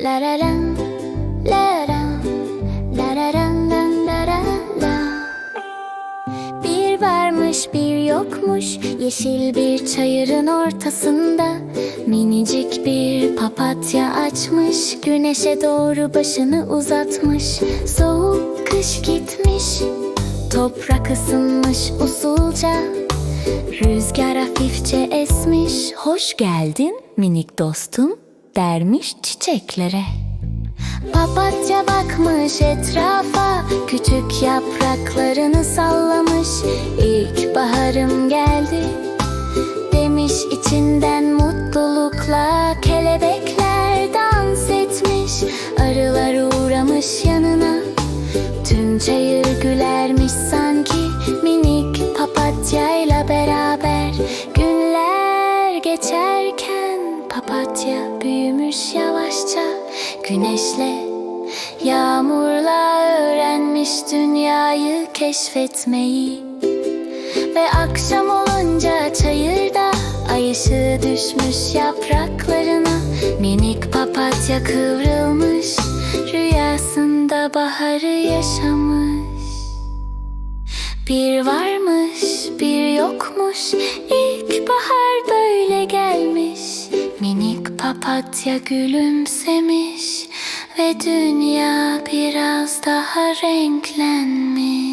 La la lam, la ram, la la ram, lam, la la la. Bir varmış bir yokmuş yeşil bir çayırın ortasında. Minicik bir papatya açmış güneşe doğru başını uzatmış. Soğuk kış gitmiş toprak ısınmış usulca. Rüzgar hafifçe esmiş Hoş geldin minik dostum dermiş çiçeklere. Papatya bakmış etrafa Küçük yapraklarını sallamış. İlk baharım geldi Demiş içinden mutlulukla Kelebekler dans etmiş. Arılar uğramış yanına Tüm çayır gülermiş sanki. Minik papatyayla beraber Günler geçerken Papatya büyümüş yavaşça. Güneşle Yağmurla öğrenmiş dünyayı keşfetmeyi. Ve akşam olunca çayırda Ay ışığı düşmüş yapraklarına. Minik papatya kıvrılmış Rüyasında baharı yaşamış. Bir varmış bir yokmuş papatya gülümsemiş Ve dünya biraz daha renklenmiş